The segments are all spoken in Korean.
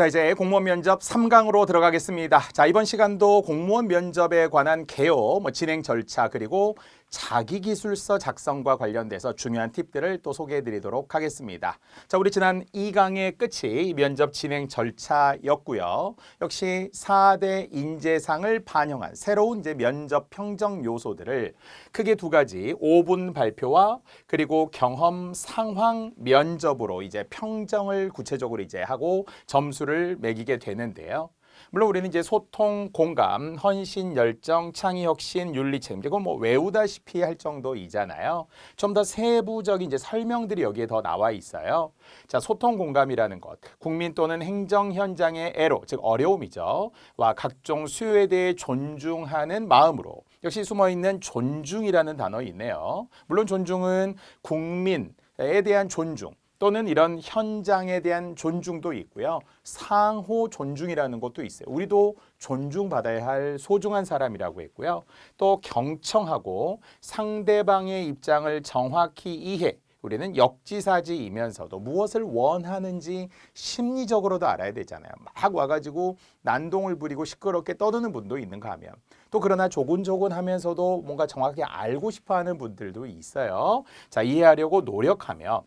자, 이제 공무원 면접 3강으로 들어가겠습니다. 자, 이번 시간도 공무원 면접에 관한 개요, 뭐 진행 절차, 그리고 자기 기술서 작성과 관련돼서 중요한 팁들을 또 소개해 드리도록 하겠습니다. 자, 우리 지난 2강의 끝이 이 면접 진행 절차였고요. 역시 4대 인재상을 반영한 새로운 이제 면접 평정 요소들을 크게 두 가지 5분 발표와 그리고 경험 상황 면접으로 이제 평정을 구체적으로 이제 하고 점수를 매기게 되는데요. 물론 우리는 이제 소통, 공감, 헌신, 열정, 창의, 혁신, 윤리, 책임 이거 뭐 외우다시피 할 정도이잖아요. 좀 더 세부적인 이제 설명들이 여기에 더 나와 있어요. 자, 소통 공감이라는 것, 국민 또는 행정 현장의 애로, 즉 어려움이죠. 와 각종 수요에 대해 존중하는 마음으로 역시 숨어 있는 존중이라는 단어 있네요. 물론 존중은 국민 에 대한 존중. 또는 이런 현장에 대한 존중도 있고요. 상호 존중이라는 것도 있어요. 우리도 존중받아야 할 소중한 사람이라고 했고요. 또 경청하고 상대방의 입장을 정확히 이해. 우리는 역지사지이면서도 무엇을 원하는지 심리적으로도 알아야 되잖아요. 막 와가지고 난동을 부리고 시끄럽게 떠드는 분도 있는가 하면 또 그러나 조곤조곤 하면서도 뭔가 정확히 알고 싶어 하는 분들도 있어요. 자 이해하려고 노력하며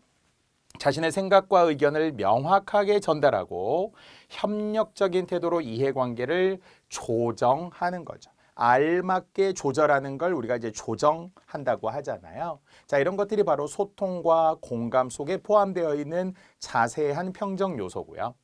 자신의 생각과 의견을 명확하게 전달하고 협력적인 태도로 이해관계를 조정하는 거죠. 알맞게 조절하는 걸 우리가 이제 조정한다고 하잖아요. 자, 이런 것들이 바로 소통과 공감 속에 포함되어 있는 자세한 평정 요소고요.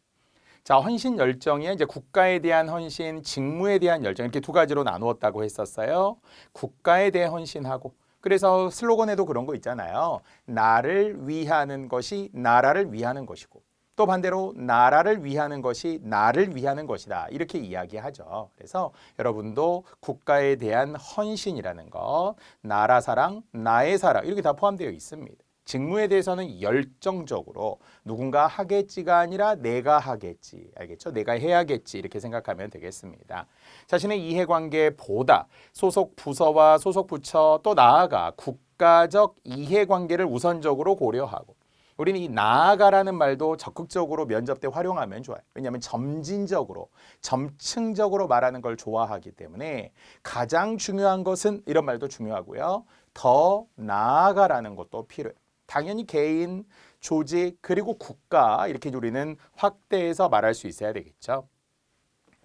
자, 헌신 열정이 이제 국가에 대한 헌신, 직무에 대한 열정 이렇게 두 가지로 나누었다고 했었어요. 국가에 대해 헌신하고 그래서 슬로건에도 그런 거 있잖아요. 나를 위하는 것이 나라를 위하는 것이고 또 반대로 나라를 위하는 것이 나를 위하는 것이다. 이렇게 이야기하죠. 그래서 여러분도 국가에 대한 헌신이라는 것, 나라 사랑, 나의 사랑 이렇게 다 포함되어 있습니다. 직무에 대해서는 열정적으로 누군가 하겠지가 아니라 내가 하겠지. 알겠죠? 내가 해야겠지. 이렇게 생각하면 되겠습니다. 자신의 이해관계보다 소속 부서와 소속 부처 또 나아가 국가적 이해관계를 우선적으로 고려하고 우리는 이 나아가라는 말도 적극적으로 면접 때 활용하면 좋아요. 왜냐하면 점진적으로, 점층적으로 말하는 걸 좋아하기 때문에 가장 중요한 것은 이런 말도 중요하고요. 더 나아가라는 것도 필요해요. 당연히 개인, 조직, 그리고 국가 이렇게 우리는 확대해서 말할 수 있어야 되겠죠.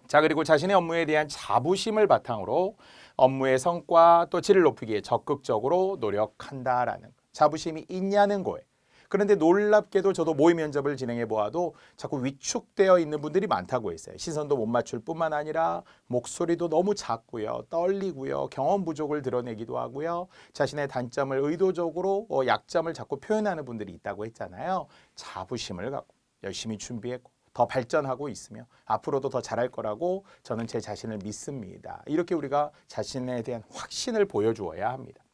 자, 그리고 자신의 업무에 대한 자부심을 바탕으로 업무의 성과 또 질을 높이기에 적극적으로 노력한다라는 것. 자부심이 있냐는 거예요. 그런데 놀랍게도 저도 모의 면접을 진행해 보아도 자꾸 위축되어 있는 분들이 많다고 했어요. 시선도 못 맞출 뿐만 아니라 목소리도 너무 작고요. 떨리고요. 경험 부족을 드러내기도 하고요. 자신의 단점을 의도적으로 어, 약점을 자꾸 표현하는 분들이 있다고 했잖아요. 자부심을 갖고 열심히 준비했고 더 발전하고 있으며 앞으로도 더 잘할 거라고 저는 제 자신을 믿습니다. 이렇게 우리가 자신에 대한 확신을 보여주어야 합니다.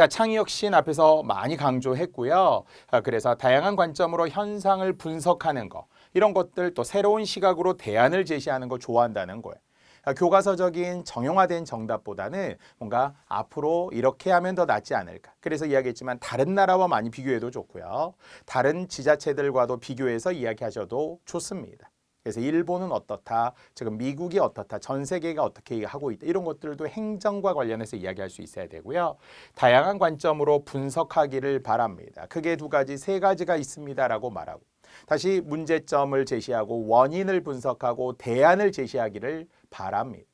자, 창의혁신 앞에서 많이 강조했고요. 아, 그래서 다양한 관점으로 현상을 분석하는 거, 이런 것들 또 새로운 시각으로 대안을 제시하는 거 좋아한다는 거예요. 아, 교과서적인 정형화된 정답보다는 뭔가 앞으로 이렇게 하면 더 낫지 않을까. 그래서 이야기했지만 다른 나라와 많이 비교해도 좋고요. 다른 지자체들과도 비교해서 이야기하셔도 좋습니다. 그래서 일본은 어떻다, 지금 미국이 어떻다, 전 세계가 어떻게 하고 있다 이런 것들도 행정과 관련해서 이야기할 수 있어야 되고요. 다양한 관점으로 분석하기를 바랍니다. 크게 두 가지, 세 가지가 있습니다라고 말하고 다시 문제점을 제시하고 원인을 분석하고 대안을 제시하기를 바랍니다.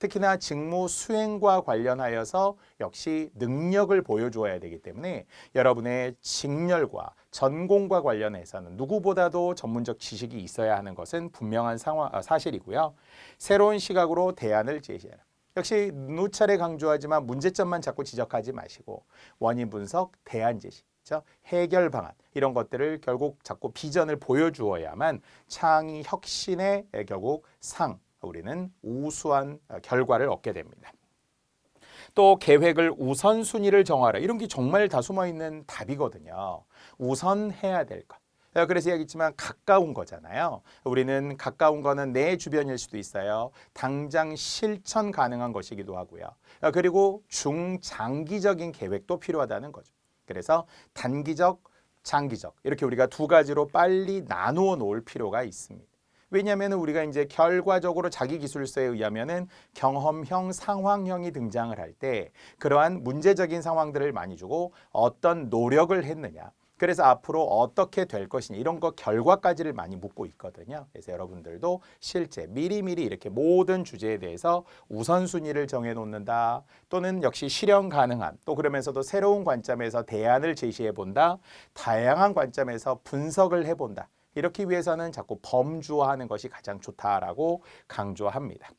특히나 직무 수행과 관련하여서 역시 능력을 보여주어야 되기 때문에 여러분의 직렬과 전공과 관련해서는 누구보다도 전문적 지식이 있어야 하는 것은 분명한 상황, 아, 사실이고요. 새로운 시각으로 대안을 제시해라. 역시 누차례 강조하지만 문제점만 자꾸 지적하지 마시고 원인 분석, 대안 제시, 해결 방안 이런 것들을 결국 자꾸 비전을 보여주어야만 창의 혁신의 결국 상 우리는 우수한 결과를 얻게 됩니다. 또 계획을 우선순위를 정하라. 이런 게 정말 다 숨어 있는 답이거든요. 우선 해야 될 것. 그래서 얘기했지만 가까운 거잖아요. 우리는 가까운 거는 내 주변일 수도 있어요. 당장 실천 가능한 것이기도 하고요. 그리고 중장기적인 계획도 필요하다는 거죠. 그래서 단기적 장기적 이렇게 우리가 두 가지로 빨리 나누어 놓을 필요가 있습니다. 왜냐하면 우리가 이제 결과적으로 자기 기술서에 의하면은 경험형, 상황형이 등장을 할 때 그러한 문제적인 상황들을 많이 주고 어떤 노력을 했느냐. 그래서 앞으로 어떻게 될 것이냐 이런 거 결과까지를 많이 묻고 있거든요. 그래서 여러분들도 실제 미리미리 이렇게 모든 주제에 대해서 우선순위를 정해 놓는다. 또는 역시 실현 가능한 또 그러면서도 새로운 관점에서 대안을 제시해 본다. 다양한 관점에서 분석을 해 본다. 이렇게 위해서는 자꾸 범주화하는 것이 가장 좋다라고 강조합니다.